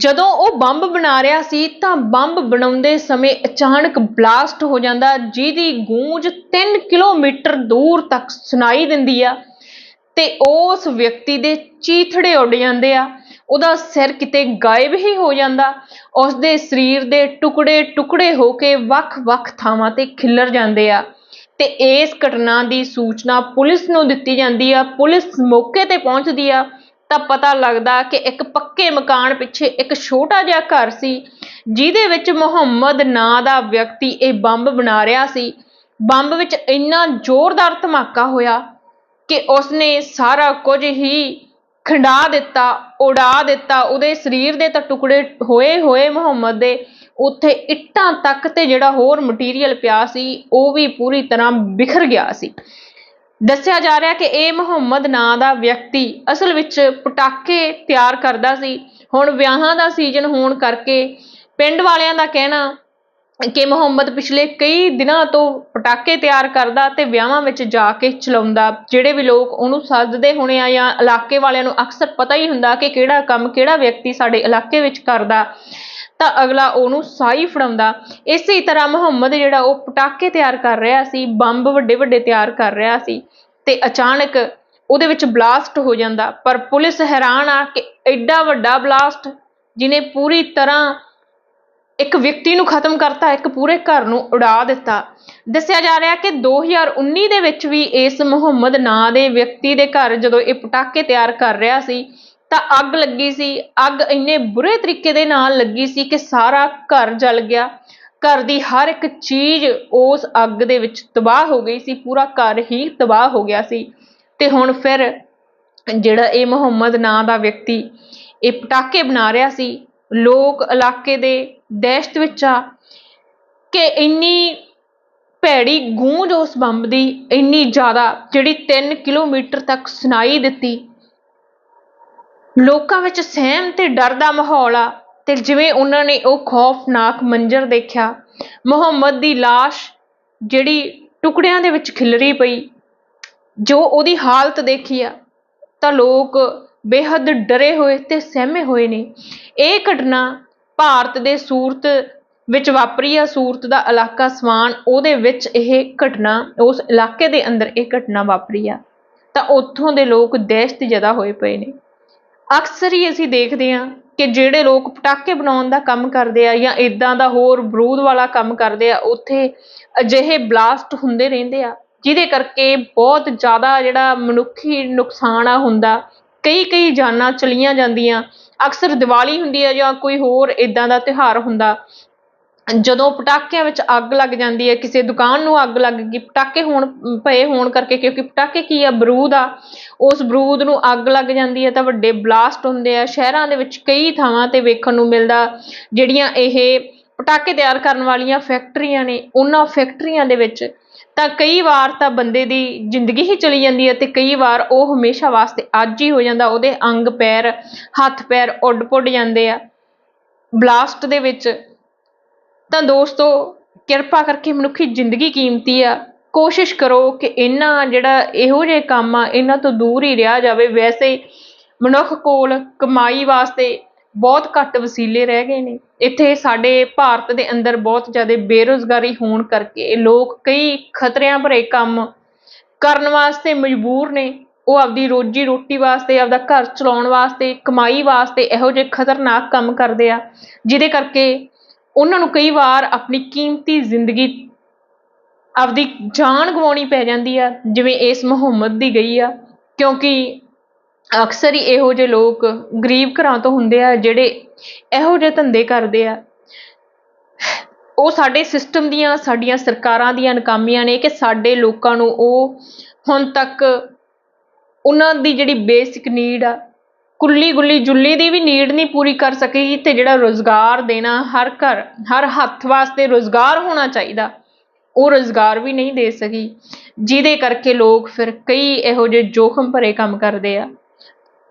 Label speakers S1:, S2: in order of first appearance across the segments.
S1: ਜਦੋਂ ਉਹ ਬੰਬ ਬਣਾ ਰਿਹਾ ਸੀ ਤਾਂ ਬੰਬ ਬਣਾਉਂਦੇ ਸਮੇਂ ਅਚਾਨਕ ਬਲਾਸਟ ਹੋ ਜਾਂਦਾ, ਜਿਹਦੀ ਗੂੰਜ 3 ਕਿਲੋਮੀਟਰ ਦੂਰ ਤੱਕ ਸੁਣਾਈ ਦਿੰਦੀ ਆ ਤੇ ਉਸ ਵਿਅਕਤੀ ਦੇ ਚੀਥੜੇ ਉੱਡ ਜਾਂਦੇ ਆ, ਉਹਦਾ ਸਿਰ ਕਿਤੇ ਗਾਇਬ ਹੀ ਹੋ ਜਾਂਦਾ ਉਸ ਦੇ ਸਰੀਰ ਦੇ ਟੁਕੜੇ ਟੁਕੜੇ ਹੋ ਕੇ ਵੱਖ-ਵੱਖ ਥਾਵਾਂ ਤੇ ਖਿਲਰ ਜਾਂਦੇ ਆ ਤੇ ਇਸ ਘਟਨਾ ਦੀ ਸੂਚਨਾ ਪੁਲਿਸ ਨੂੰ ਦਿੱਤੀ ਜਾਂਦੀ ਆ, ਪੁਲਿਸ ਮੌਕੇ ਤੇ ਪਹੁੰਚਦੀ ਆ ਤਾਂ ਪਤਾ ਲੱਗਦਾ ਕਿ ਇੱਕ ਪੱਕੇ ਮਕਾਨ ਪਿੱਛੇ ਇੱਕ ਛੋਟਾ ਜਿਹਾ ਘਰ ਸੀ, ਜਿਹਦੇ ਵਿੱਚ ਮੁਹੰਮਦ ਨਾਂ ਦਾ ਵਿਅਕਤੀ ਇਹ ਬੰਬ ਬਣਾ ਰਿਹਾ ਸੀ। ਬੰਬ ਵਿੱਚ ਇੰਨਾ ਜ਼ੋਰਦਾਰ ਧਮਾਕਾ ਹੋਇਆ ਕਿ ਉਸਨੇ ਸਾਰਾ ਕੁਝ ਹੀ ਖੰਡਾ ਦਿੱਤਾ, ਉਡਾ ਦਿੱਤਾ। ਉਹਦੇ ਸਰੀਰ ਦੇ ਤਾਂ ਟੁਕੜੇ ਹੋਏ ਹੋਏ ਮੁਹੰਮਦ ਦੇ। ਉੱਥੇ ਇੱਟਾਂ ਤੱਕ ਤੇ ਜਿਹੜਾ ਹੋਰ ਮਟੀਰੀਅਲ ਪਿਆ ਸੀ, ਉਹ ਵੀ ਪੂਰੀ ਤਰ੍ਹਾਂ ਬਿਖਰ ਗਿਆ ਸੀ। ਦੱਸਿਆ ਜਾ ਰਿਹਾ ਕਿ ਇਹ ਮੁਹੰਮਦ ਨਾਂ ਦਾ ਵਿਅਕਤੀ ਅਸਲ ਵਿੱਚ ਪਟਾਕੇ ਤਿਆਰ ਕਰਦਾ ਸੀ। ਹੁਣ ਵਿਆਹਾਂ ਦਾ ਸੀਜ਼ਨ ਹੋਣ ਕਰਕੇ ਪਿੰਡ ਵਾਲਿਆਂ ਦਾ ਕਹਿਣਾ ਕਿ ਮੁਹੰਮਦ ਪਿਛਲੇ ਕਈ ਦਿਨਾਂ ਤੋਂ ਪਟਾਕੇ ਤਿਆਰ ਕਰਦਾ ਤੇ ਵਿਆਹਾਂ ਵਿੱਚ ਜਾ ਕੇ ਚਲਾਉਂਦਾ, ਜਿਹੜੇ ਵੀ ਲੋਕ ਉਹਨੂੰ ਸੱਦਦੇ ਹੋਣੇ ਆ ਜਾਂ ਇਲਾਕੇ ਵਾਲਿਆਂ ਨੂੰ ਅਕਸਰ ਪਤਾ ਹੀ ਹੁੰਦਾ ਕਿ ਕਿਹੜਾ ਕੰਮ ਕਿਹੜਾ ਵਿਅਕਤੀ ਸਾਡੇ ਇਲਾਕੇ ਵਿੱਚ ਕਰਦਾ। ਤਾਂ ਅਗਲਾ ਉਹਨੂੰ ਸਾਈ ਫੜਾਉਂਦਾ। ਇਸੇ ਤਰ੍ਹਾਂ ਮੁਹੰਮਦ ਜਿਹੜਾ ਉਹ ਪਟਾਕੇ ਤਿਆਰ ਕਰ ਰਿਹਾ ਸੀ, ਬੰਬ ਵੱਡੇ ਵੱਡੇ ਤਿਆਰ ਕਰ ਰਿਹਾ ਸੀ ਤੇ ਅਚਾਨਕ ਉਹਦੇ ਵਿੱਚ ਬਲਾਸਟ ਹੋ ਜਾਂਦਾ। ਪਰ ਪੁਲਿਸ ਹੈਰਾਨ ਆ ਕਿ ਐਡਾ ਵੱਡਾ ਬਲਾਸਟ ਜਿਨੇ ਪੂਰੀ ਤਰ੍ਹਾਂ ਇੱਕ ਵਿਅਕਤੀ ਨੂੰ ਖਤਮ ਕਰਤਾ, ਇੱਕ ਪੂਰੇ ਘਰ ਨੂੰ ਉਡਾ ਦਿੱਤਾ। ਦੱਸਿਆ ਜਾ ਰਿਹਾ ਕਿ 2019 ਦੇ ਵਿੱਚ ਵੀ ਇਸ ਮੁਹੰਮਦ ਨਾਂ ਦੇ ਵਿਅਕਤੀ ਦੇ ਘਰ ਜਦੋਂ ਇਹ ਪਟਾਕੇ ਤਿਆਰ ਕਰ ਰਿਹਾ ਸੀ ਤਾਂ ਅੱਗ ਲੱਗੀ ਸੀ। ਅੱਗ ਇੰਨੇ ਬੁਰੇ ਤਰੀਕੇ ਦੇ ਨਾਲ ਲੱਗੀ ਸੀ ਕਿ ਸਾਰਾ ਘਰ ਜਲ ਗਿਆ। ਘਰ ਦੀ ਹਰ ਇੱਕ ਚੀਜ਼ ਉਸ ਅੱਗ ਦੇ ਵਿੱਚ ਤਬਾਹ ਹੋ ਗਈ ਸੀ। ਪੂਰਾ ਘਰ ਹੀ ਤਬਾਹ ਹੋ ਗਿਆ ਸੀ। ਤੇ ਹੁਣ ਫਿਰ ਜਿਹੜਾ ਇਹ ਮੁਹੰਮਦ ਨਾਂ ਦਾ ਵਿਅਕਤੀ, ਇਹ ਪਟਾਕੇ ਬਣਾ ਰਿਹਾ ਸੀ। ਲੋਕ ਇਲਾਕੇ ਦੇ ਦਹਿਸ਼ਤ ਵਿੱਚ ਆ ਕਿ ਇੰਨੀ ਭੈੜੀ ਗੂੰਜ ਉਸ ਬੰਬ ਦੀ ਇੰਨੀ ਜ਼ਿਆਦਾ ਜਿਹੜੀ 3 ਕਿਲੋਮੀਟਰ ਤੱਕ ਸੁਣਾਈ ਦਿੱਤੀ। ਲੋਕਾਂ ਵਿੱਚ ਸਹਿਮ ਤੇ ਡਰ ਦਾ ਮਾਹੌਲ ਆ ਤੇ ਜਿਵੇਂ ਉਹਨਾਂ ਨੇ ਉਹ ਖੌਫਨਾਕ ਮੰਜ਼ਰ ਦੇਖਿਆ, ਮੁਹੰਮਦ ਦੀ ਲਾਸ਼ ਜਿਹੜੀ ਟੁਕੜਿਆਂ ਦੇ ਵਿੱਚ ਖਿਲਰੀ ਪਈ, ਜੋ ਉਹਦੀ ਹਾਲਤ ਦੇਖੀ ਆ, ਤਾਂ ਲੋਕ ਬੇਹੱਦ ਡਰੇ ਹੋਏ ਤੇ ਸਹਿਮੇ ਹੋਏ ਨੇ। ਇਹ ਘਟਨਾ ਭਾਰਤ ਦੇ ਸੂਰਤ ਵਿੱਚ ਵਾਪਰੀ ਆ, ਸੂਰਤ ਦਾ ਇਲਾਕਾ ਸਵਾਨ, ਉਹਦੇ ਵਿੱਚ ਇਹ ਘਟਨਾ, ਉਸ ਇਲਾਕੇ ਦੇ ਅੰਦਰ ਇਹ ਘਟਨਾ ਵਾਪਰੀ ਆ। ਤਾਂ ਉੱਥੋਂ ਦੇ ਲੋਕ ਦਹਿਸ਼ਤ ਜਦਾ ਹੋਏ ਪਏ ਨੇ। ਅਕਸਰ ਹੀ ਅਸੀਂ ਦੇਖਦੇ ਹਾਂ ਕਿ ਜਿਹੜੇ ਲੋਕ ਪਟਾਕੇ ਬਣਾਉਣ ਦਾ ਕੰਮ ਕਰਦੇ ਆ ਜਾਂ ਇਦਾਂ ਦਾ ਹੋਰ ਬਰੂਦ ਵਾਲਾ ਕੰਮ ਕਰਦੇ ਆ, ਉੱਥੇ ਅਜਿਹੇ ਬਲਾਸਟ ਹੁੰਦੇ ਰਹਿੰਦੇ ਆ, ਜਿਹਦੇ ਕਰਕੇ ਬਹੁਤ ਜ਼ਿਆਦਾ ਜਿਹੜਾ ਮਨੁੱਖੀ ਨੁਕਸਾਨ ਆ ਹੁੰਦਾ। ਕਈ ਕਈ ਜਾਨਾਂ ਚਲੀਆਂ ਜਾਂਦੀਆਂ। ਅਕਸਰ ਦੀਵਾਲੀ ਹੁੰਦੀ ਆ ਜਾਂ ਕੋਈ ਹੋਰ ਇਦਾਂ ਦਾ ਤਿਉਹਾਰ ਹੁੰਦਾ। ਜਦੋਂ ਪਟਾਕਿਆਂ ਵਿੱਚ ਅੱਗ ਲੱਗ ਜਾਂਦੀ ਹੈ, ਕਿਸੇ ਦੁਕਾਨ ਨੂੰ ਅੱਗ ਲੱਗ ਗਈ, ਪਟਾਕੇ ਹੋਣ ਪਏ ਹੋਣ ਕਰਕੇ, ਕਿਉਂਕਿ ਪਟਾਕੇ ਕੀ ਆ? ਬਰੂਦ ਆ। ਉਸ ਬਰੂਦ ਨੂੰ ਅੱਗ ਲੱਗ ਜਾਂਦੀ ਹੈ ਤਾਂ ਵੱਡੇ ਬਲਾਸਟ ਹੁੰਦੇ ਆ। ਸ਼ਹਿਰਾਂ ਦੇ ਵਿੱਚ ਕਈ ਥਾਵਾਂ ਤੇ ਵੇਖਣ ਨੂੰ ਮਿਲਦਾ, ਜਿਹੜੀਆਂ ਇਹ ਪਟਾਕੇ ਤਿਆਰ ਕਰਨ ਵਾਲੀਆਂ ਫੈਕਟਰੀਆਂ ਨੇ, ਉਹਨਾਂ ਫੈਕਟਰੀਆਂ ਦੇ ਵਿੱਚ ਤਾਂ ਕਈ ਵਾਰ ਤਾਂ ਬੰਦੇ ਦੀ ਜ਼ਿੰਦਗੀ ਹੀ ਚਲੀ ਜਾਂਦੀ ਹੈ ਤੇ ਕਈ ਵਾਰ ਉਹ ਹਮੇਸ਼ਾ ਵਾਸਤੇ ਅੱਜ ਹੀ ਹੋ ਜਾਂਦਾ, ਉਹਦੇ ਅੰਗ ਪੈਰ, ਹੱਥ ਪੈਰ ਉੱਡ ਪੁੱਡ ਜਾਂਦੇ ਆ। ਬਲਾਸਟ ਦੇ ਵਿੱਚ ਤਾਂ ਦੋਸਤੋ, ਕਿਰਪਾ ਕਰਕੇ ਮਨੁੱਖੀ ਜ਼ਿੰਦਗੀ ਕੀਮਤੀ ਆ। ਕੋਸ਼ਿਸ਼ ਕਰੋ ਕਿ ਇਹਨਾਂ ਜਿਹੜਾ ਇਹੋ ਜਿਹੇ ਕੰਮ ਆ, ਇਹਨਾਂ ਤੋਂ ਦੂਰ ਹੀ ਰਿਹਾ ਜਾਵੇ। ਵੈਸੇ ਮਨੁੱਖ ਕੋਲ ਕਮਾਈ ਵਾਸਤੇ ਬਹੁਤ ਘੱਟ ਵਸੀਲੇ ਰਹਿ ਗਏ ਨੇ। ਇੱਥੇ ਸਾਡੇ ਭਾਰਤ ਦੇ ਅੰਦਰ ਬਹੁਤ ਜ਼ਿਆਦਾ ਬੇਰੁਜ਼ਗਾਰੀ ਹੋਣ ਕਰਕੇ ਲੋਕ ਕਈ ਖਤਰਿਆਂ ਭਰੇ ਕੰਮ ਕਰਨ ਵਾਸਤੇ ਮਜਬੂਰ ਨੇ। ਉਹ ਆਪਦੀ ਰੋਜੀ ਰੋਟੀ ਵਾਸਤੇ, ਆਪਦਾ ਘਰ ਚਲਾਉਣ ਵਾਸਤੇ, ਕਮਾਈ ਵਾਸਤੇ ਇਹੋ ਜਿਹੇ ਖਤਰਨਾਕ ਕੰਮ ਕਰਦੇ ਆ, ਜਿਹਦੇ ਕਰਕੇ ਉਹਨਾਂ ਨੂੰ ਕਈ ਵਾਰ ਆਪਣੀ ਕੀਮਤੀ ਜ਼ਿੰਦਗੀ ਆਪਦੀ ਜਾਨ ਗਵਾਉਣੀ ਪੈ ਜਾਂਦੀ ਆ, ਜਿਵੇਂ ਇਸ ਮੁਹੰਮਦ ਦੀ ਗਈ ਆ, ਕਿਉਂਕਿ ਅਕਸਰ ਹੀ ਇਹੋ ਜਿਹੇ ਲੋਕ ਗਰੀਬ ਘਰਾਂ ਤੋਂ ਹੁੰਦੇ ਆ, ਜਿਹੜੇ ਇਹੋ ਜਿਹੇ ਧੰਦੇ ਕਰਦੇ ਆ। ਉਹ ਸਾਡੇ ਸਿਸਟਮ ਦੀਆਂ, ਸਾਡੀਆਂ ਸਰਕਾਰਾਂ ਦੀਆਂ ਨਾਕਾਮੀਆਂ ਨੇ ਕਿ ਸਾਡੇ ਲੋਕਾਂ ਨੂੰ ਉਹ ਹੁਣ ਤੱਕ ਉਹਨਾਂ ਦੀ ਜਿਹੜੀ ਬੇਸਿਕ ਨੀਡ ਆ ਕੁੱਲੀ ਗੁੱਲੀ ਜੁੱਲੀ ਦੀ ਵੀ ਨੀਡ ਨਹੀਂ ਪੂਰੀ ਕਰ ਸਕੀ ਤੇ ਜਿਹੜਾ ਰੋਜ਼ਗਾਰ ਦੇਣਾ ਹਰ ਘਰ, ਹਰ ਹੱਥ ਵਾਸਤੇ ਰੋਜ਼ਗਾਰ ਹੋਣਾ ਚਾਹੀਦਾ, ਉਹ ਰੋਜ਼ਗਾਰ ਵੀ ਨਹੀਂ ਦੇ ਸਕੀ। ਜਿਹਦੇ ਕਰਕੇ ਲੋਕ ਫਿਰ ਕਈ ਇਹੋ ਜਿਹੇ ਜੋਖਮ ਭਰੇ ਕੰਮ ਕਰਦੇ ਆ।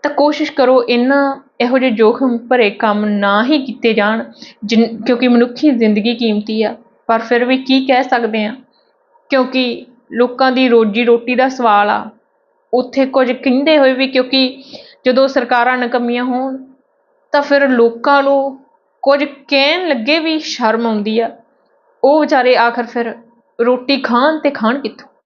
S1: ਤਾਂ ਕੋਸ਼ਿਸ਼ ਕਰੋ ਇਹਨਾਂ ਇਹੋ ਜਿਹੇ ਜੋਖਮ ਭਰੇ ਕੰਮ ਨਾ ਹੀ ਕੀਤੇ ਜਾਣ, ਜਿਨ- ਕਿਉਂਕਿ ਮਨੁੱਖੀ ਜ਼ਿੰਦਗੀ ਕੀਮਤੀ ਆ। ਪਰ ਫਿਰ ਵੀ ਕੀ ਕਹਿ ਸਕਦੇ ਆ? ਕਿਉਂਕਿ ਲੋਕਾਂ ਦੀ ਰੋਜੀ ਰੋਟੀ ਦਾ ਸਵਾਲ ਆ। ਉੱਥੇ ਕੁਝ ਕਹਿੰਦੇ ਹੋਏ ਵੀ ਕਿਉਂਕਿ ਜਦੋਂ ਸਰਕਾਰਾਂ ਨਕੰਮੀਆਂ ਹੋਣ, ਤਾਂ ਫਿਰ ਲੋਕਾਂ ਨੂੰ ਕੁਝ ਕਹਿਣ ਲੱਗੇ ਵੀ ਸ਼ਰਮ ਆਉਂਦੀ ਆ। ਉਹ ਵਿਚਾਰੇ ਆਖਰ ਫਿਰ ਰੋਟੀ ਖਾਣ ਅਤੇ ਖਾਣ ਕਿੱਥੋਂ?